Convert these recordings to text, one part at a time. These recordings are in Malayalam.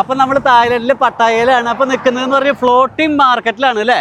അപ്പൊ നമ്മൾ തായ്ലൻഡിലെ പട്ടായയിലാണ്. അപ്പൊ നിൽക്കുന്നതെന്ന് പറഞ്ഞ ഫ്ലോട്ടിംഗ് മാർക്കറ്റിലാണ് അല്ലേ?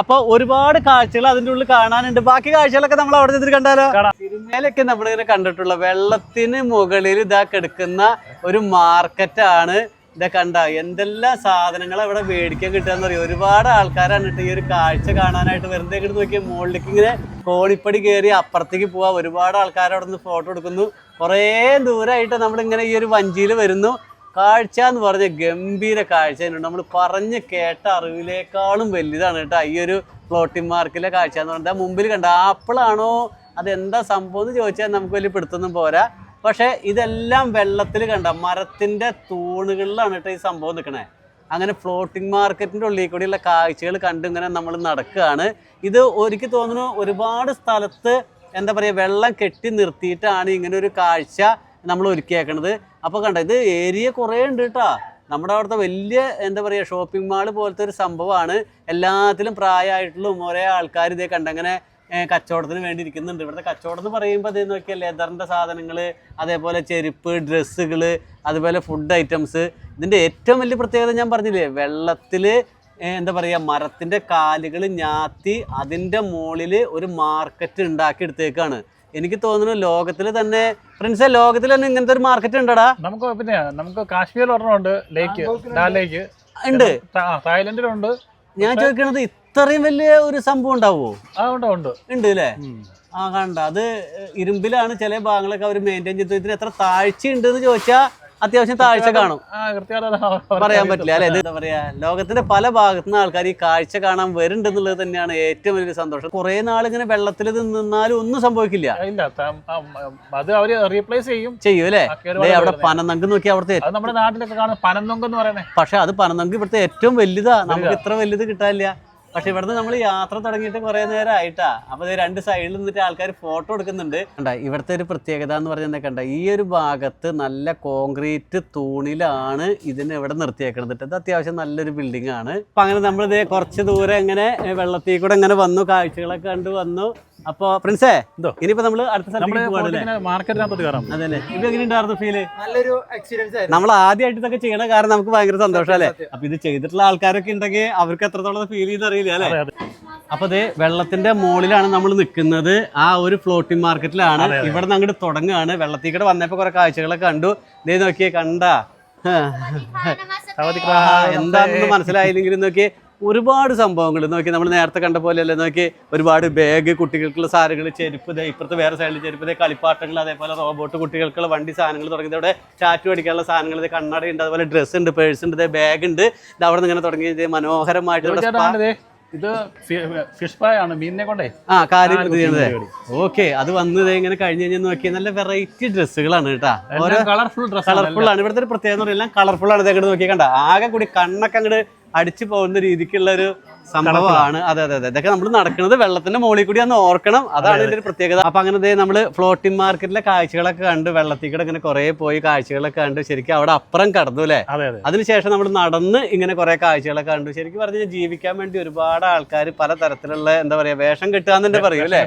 അപ്പൊ ഒരുപാട് കാഴ്ചകൾ അതിന്റെ ഉള്ളിൽ കാണാനുണ്ട്. ബാക്കി കാഴ്ചകളൊക്കെ നമ്മൾ അവിടെ നിന്ന് കണ്ടാലോ? തിരുമേലൊക്കെ നമ്മൾ നമ്മളിങ്ങനെ കണ്ടിട്ടുള്ള വെള്ളത്തിന് മുകളിൽ ഇതാ കിടക്കുന്ന ഒരു മാർക്കറ്റാണ് ഇതാ കണ്ട. എന്തെല്ലാം സാധനങ്ങൾ അവിടെ മേടിക്കാൻ കിട്ടുകയെന്ന് പറയും ഒരുപാട് ആൾക്കാരാണ് കേട്ടോ ഈ ഒരു കാഴ്ച കാണാനായിട്ട് വെറുതെ ഇങ്ങോട്ട് നോക്കിയ മുകളിലേക്ക് ഇങ്ങനെ കോണിപ്പടി കയറി അപ്പുറത്തേക്ക് പോവാ. ഒരുപാട് ആൾക്കാർ അവിടെ നിന്ന് ഫോട്ടോ എടുക്കുന്നു. കുറേ ദൂരമായിട്ട് നമ്മളിങ്ങനെ ഈ ഒരു വഞ്ചിയിൽ വരുന്നു. കാഴ്ച എന്ന് പറഞ്ഞ ഗംഭീര കാഴ്ച തന്നെയുണ്ട്. നമ്മൾ പറഞ്ഞ് കേട്ട അറിവിലേക്കാളും വലുതാണ് കേട്ടോ ഈ ഒരു ഫ്ലോട്ടിംഗ് മാർക്കിലെ കാഴ്ച എന്ന് പറഞ്ഞാൽ മുമ്പിൽ കണ്ട ആപ്പിളാണോ അതെന്താ സംഭവം എന്ന് ചോദിച്ചാൽ നമുക്ക് വലിയ പിടുത്തൊന്നും പോരാ. പക്ഷേ ഇതെല്ലാം വെള്ളത്തിൽ കണ്ട മരത്തിന്റെ തൂണുകളിലാണ് കേട്ടോ ഈ സംഭവം നിൽക്കണേ അങ്ങനെ ഫ്ലോട്ടിംഗ് മാർക്കറ്റിന്റെ ഉള്ളിൽ കൂടിയുള്ള കാഴ്ചകൾ കണ്ട് ഇങ്ങനെ നമ്മൾ നടക്കുകയാണ് ഇത് എനിക്ക് തോന്നുന്നു ഒരുപാട് സ്ഥലത്ത് എന്താ പറയുക വെള്ളം കെട്ടി നിർത്തിയിട്ടാണ് ഇങ്ങനെ ഒരു കാഴ്ച നമ്മൾ ഒരുക്കിയേക്കണത് അപ്പോൾ കണ്ട ഇത് ഏരിയ കുറേ ഉണ്ട് കേട്ടോ നമ്മുടെ അവിടുത്തെ വലിയ എന്താ പറയുക ഷോപ്പിംഗ് മാൾ പോലത്തെ ഒരു സംഭവമാണ്. എല്ലാത്തിലും പ്രായമായിട്ടുള്ള ഒരേ ആൾക്കാർ ഇതേ കണ്ടങ്ങനെ കച്ചവടത്തിന് വേണ്ടി ഇരിക്കുന്നുണ്ട്. ഇവിടുത്തെ കച്ചവടം എന്ന് പറയുമ്പോൾ അത് നോക്കിയാൽ ലെതറിന്റെ സാധനങ്ങൾ അതേപോലെ ചെരുപ്പ് ഡ്രസ്സുകൾ അതുപോലെ ഫുഡ് ഐറ്റംസ് ഇതിന്റെ ഏറ്റവും വലിയ പ്രത്യേകത ഞാൻ പറഞ്ഞില്ലേ വെള്ളത്തിൽ എന്താ പറയുക മരത്തിന്റെ കാലുകൾ ഞാത്തി അതിന്റെ മുകളിൽ ഒരു മാർക്കറ്റ് ഉണ്ടാക്കി എടുത്തേക്കാണ്. എനിക്ക് തോന്നുന്നു ലോകത്തിൽ തന്നെ ഫ്രണ്ട്സ് ലോകത്തിൽ തന്നെ ഇങ്ങനത്തെ ഒരു മാർക്കറ്റ് ഉണ്ടടാ. നമുക്ക് പിന്നെ നമുക്ക് കാശ്മീരിൽ ഒരെണ്ണമുണ്ട് ലേക്ക് ഡാൽ ലേക്ക് ഉണ്ട്. തായ്ലൻഡിലുണ്ട്. ഞാൻ ചോദിക്കണത് ഇത്രയും വലിയ ഒരു സംഭവം ഉണ്ടാവോ? ഉണ്ട് ഉണ്ട്. ഉണ്ട് അല്ലേ? ആ കണ്ട. അത് ഇരുമ്പിലാണ് ചില ഭാഗങ്ങളൊക്കെ അവർ മെയിന്റെയിൻ ചെയ്ത് ഇതിന് എത്ര താഴ്ച ഉണ്ട് എന്ന് ചോദിച്ചാൽ അത്യാവശ്യം താഴ്ച കാണും. പറയാൻ പറ്റില്ല അല്ലെ? എന്താ പറയാ ലോകത്തിന്റെ പല ഭാഗത്തു നിന്ന് ആൾക്കാർ ഈ കാഴ്ച കാണാൻ വരുന്നുണ്ട് എന്നുള്ളത് തന്നെയാണ് ഏറ്റവും വലിയ സന്തോഷം. കുറെ നാളിങ്ങനെ വെള്ളത്തിൽ ഇത് നിന്നാലും ഒന്നും സംഭവിക്കില്ല. അത് അവർ റീപ്ലേസ് ചെയ്യും. ചെയ്യും അല്ലേ? അവിടെ. പനനങ്ക് നോക്കി അവിടുത്തെ നമ്മുടെ നാട്ടിലൊക്കെ കാണുന്ന എന്ന് പറയുന്നത്. പക്ഷെ അത് പനനങ്ക് ഇവിടുത്തെ ഏറ്റവും വലുതാ. നമുക്ക് ഇത്ര വലുത് കിട്ടാനില്ല. പക്ഷെ ഇവിടുന്ന് നമ്മൾ യാത്ര തുടങ്ങിയിട്ട് കുറെ നേരം ആയിട്ടാ അപ്പൊ ദേ രണ്ട് സൈഡിൽ നിന്നിട്ട് ആൾക്കാർ ഫോട്ടോ എടുക്കുന്നുണ്ട്. കണ്ട ഇവിടുത്തെ ഒരു പ്രത്യേകത എന്ന് പറഞ്ഞാൽ കണ്ട ഈ ഒരു ഭാഗത്ത് നല്ല കോൺക്രീറ്റ് തൂണിലാണ് ഇതിനെ ഇവിടെ നിർത്തിയേക്കണത് ഇത് അത്യാവശ്യം നല്ലൊരു ബിൽഡിംഗ് ആണ്. അപ്പൊ അങ്ങനെ നമ്മളിത് കുറച്ച് ദൂരം ഇങ്ങനെ വെള്ളത്തിൽ കൂടെ ഇങ്ങനെ വന്നു കാഴ്ചകളൊക്കെ കണ്ടു വന്നു. അപ്പൊ പ്രിൻസേ എന്തോ? ഇനിയിപ്പോ നമ്മൾ അടുത്ത മാർക്കറ്റിനകത്തോട്ട് ഇത് ഫീൽ നല്ലൊരു എക്സ്പീരിയൻസ് നമ്മൾ ആദ്യമായിട്ട് ഇതൊക്കെ ചെയ്യണ കാരണം നമുക്ക് ഭയങ്കര സന്തോഷം അല്ലേ? അപ്പൊ ഇത് ചെയ്തിട്ടുള്ള ആൾക്കാരൊക്കെ ഉണ്ടെങ്കിൽ അവർക്ക് എത്രത്തോളം ഫീൽ ചെയ്യുന്ന അറിയില്ല അല്ലേ? അപ്പൊ അതെ വെള്ളത്തിന്റെ മുകളിലാണ് നമ്മൾ നിൽക്കുന്നത്. ആ ഒരു ഫ്ലോട്ടിംഗ് മാർക്കറ്റിലാണ് ഇവിടെ നിന്ന് അങ്ങോട്ട് തുടങ്ങുകയാണ്. വെള്ളത്തിൽ കൂടെ വന്നപ്പോ കുറെ കാഴ്ചകളൊക്കെ കണ്ടു. ദേ നോക്കിയേ കണ്ട. എന്താണെന്ന് മനസ്സിലായില്ലെങ്കിലും നോക്കി ഒരുപാട് സംഭവങ്ങൾ. നോക്കി നമ്മൾ നേരത്തെ കണ്ട പോലെയല്ലേ നോക്കി ഒരുപാട് ബാഗ് കുട്ടികൾക്കുള്ള സാധനങ്ങൾ ചെരുപ്പ് ദേ ഇപ്പുറത്ത് വേറെ സൈഡിൽ ചെരുപ്പ് ദേ കളിപ്പാട്ടങ്ങൾ അതേപോലെ റോബോട്ട് കുട്ടികൾക്കുള്ള വണ്ടി സാധനങ്ങൾ തുടങ്ങിയത് അവിടെ ചാറ്റ് അടിക്കാനുള്ള സാധനങ്ങൾ ഇത് കണ്ണട ഉണ്ട് അതുപോലെ ഡ്രസ്സ് ഉണ്ട് പേഴ്സ് ഉണ്ട് ദേ ബാഗ് ഉണ്ട്. ഇത് അവിടെ നിന്ന് ഇങ്ങനെ തുടങ്ങി ഇത് മനോഹരമായിട്ട് ഇത് ഫിഷ് ഫ്രൈ ആണ് മീനിനെ കൊണ്ടേ. ആ കാര്യം ഇത് ചെയ്യണത് ഓക്കെ അത് വന്നത് ഇങ്ങനെ കഴിഞ്ഞ് കഴിഞ്ഞാൽ നോക്കി നല്ല വെറൈറ്റി ഡ്രസ്സുകളാണ് കേട്ടാ. ഓരോ കളർഫുൾ ഡ്രസ് കളർഫുൾ ആണ്. ഇവിടുത്തെ ഒരു പ്രത്യേകത എല്ലാം കളർഫുൾ ആണ്. ഇതങ്ങോട്ട് നോക്കി കണ്ട. ആകെ കൂടി കണ്ണൊക്കെ അങ്ങോട്ട് അടിച്ചു പോകുന്ന രീതിക്കുള്ള ഒരു സംഭവമാണ്. അതെ അതെ അതെ. ഇതൊക്കെ നമ്മൾ നടക്കുന്നത് വെള്ളത്തിന്റെ മുകളിൽ കൂടി ഒന്ന് ഓർക്കണം. അതാണ് ഇതിന്റെ ഒരു പ്രത്യേകത. അപ്പൊ അങ്ങനെ ദേ നമ്മൾ ഫ്ലോട്ടിംഗ് മാർക്കറ്റിലെ കാഴ്ചകളൊക്കെ കണ്ട് വെള്ളത്തിൽ കൂടെ ഇങ്ങനെ കുറെ പോയി കാഴ്ചകളൊക്കെ കണ്ട് ശരിക്കും അവിടെ അപ്പുറം കടന്നു അല്ലേ? അതെ അതെ. അതിനുശേഷം നമ്മൾ നടന്ന് ഇങ്ങനെ കുറെ കാഴ്ചകളൊക്കെ കണ്ടു. ശരിക്കും പറഞ്ഞാൽ ജീവിക്കാൻ വേണ്ടി ഒരുപാട് ആൾക്കാർ പല തരത്തിലുള്ള എന്താ പറയാ വേഷം കിട്ടുക തന്നെ പറയും അല്ലേ?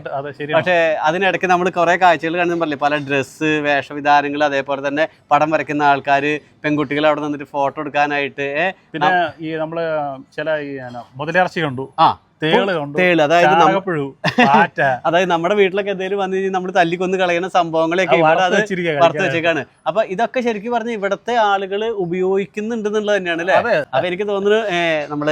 പക്ഷേ അതിനിടയ്ക്ക് നമ്മൾ കുറെ കാഴ്ചകൾ കാണുന്ന പറഞ്ഞു പല ഡ്രസ്സ് വേഷവിധാനങ്ങൾ അതേപോലെ തന്നെ പടം വരയ്ക്കുന്ന ആൾക്കാർ പെൺകുട്ടികൾ അവിടെ നിന്നിട്ട് ഫോട്ടോ എടുക്കാനായിട്ട് പിന്നെ ഈ നമ്മൾ ചില ഈ എന്നാ, കണ്ടു ആ. തേൾ അതായത് അതായത് നമ്മുടെ വീട്ടിലൊക്കെ എന്തെങ്കിലും വന്നു കഴിഞ്ഞാൽ നമ്മൾ തല്ലിക്കൊന്ന് കളയുന്ന സംഭവങ്ങളൊക്കെ ഇവിടെ അത് വറുത്ത് വെച്ചേക്കാണ്. അപ്പൊ ഇതൊക്കെ ശരിക്കും പറഞ്ഞ ഇവിടത്തെ ആളുകൾ ഉപയോഗിക്കുന്നുണ്ട് എന്നുള്ളത് തന്നെയാണ് അല്ലേ? അപ്പൊ എനിക്ക് തോന്നുന്നു നമ്മൾ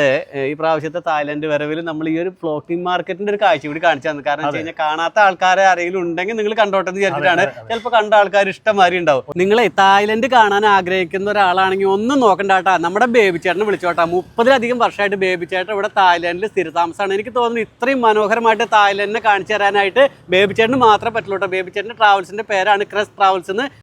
ഈ പ്രാവശ്യത്തെ തായ്ലൻഡ് വരവിൽ നമ്മൾ ഈ ഒരു ഫ്ലോട്ടിംഗ് മാർക്കറ്റിന്റെ ഒരു കാഴ്ച കൂടി കാണിച്ചു തന്നു. കാരണം വെച്ച് കഴിഞ്ഞാൽ കാണാത്ത ആൾക്കാരെ ആരെങ്കിലും ഉണ്ടെങ്കിൽ നിങ്ങൾ കണ്ടോട്ടെ എന്ന് വിചാരിച്ചിട്ടാണ്. ചിലപ്പോൾ കണ്ട ആൾക്കാർ ഇഷ്ടംമാതിരി ഉണ്ടാവും. നിങ്ങളെ തായ്ലൻഡ് കാണാൻ ആഗ്രഹിക്കുന്ന ഒരാളാണെങ്കിൽ ഒന്നും നോക്കണ്ട കേട്ടാ. നമ്മുടെ ബേബി ചേട്ടനെ വിളിച്ചോട്ടാ. മുപ്പതിലധികം വർഷമായിട്ട് ബേബി ചേട്ടൻ ഇവിടെ തായ്ലൻഡിൽ സ്ഥിരതാമസമാണ് എനിക്ക് തോന്നുന്നു ഇത്രയും മനോഹരമായിട്ട് തായ്ലൻഡിനെ കാണിച്ചു തരാനായിട്ട് ബേബി ചേട്ടന് മാത്രമേ പറ്റുള്ളൂ കേട്ടോ. ബേബി ചേട്ടന്റെ ട്രാവൽസിന്റെ പേരാണ് ക്രസ് ട്രാവൽസ് എന്ന്.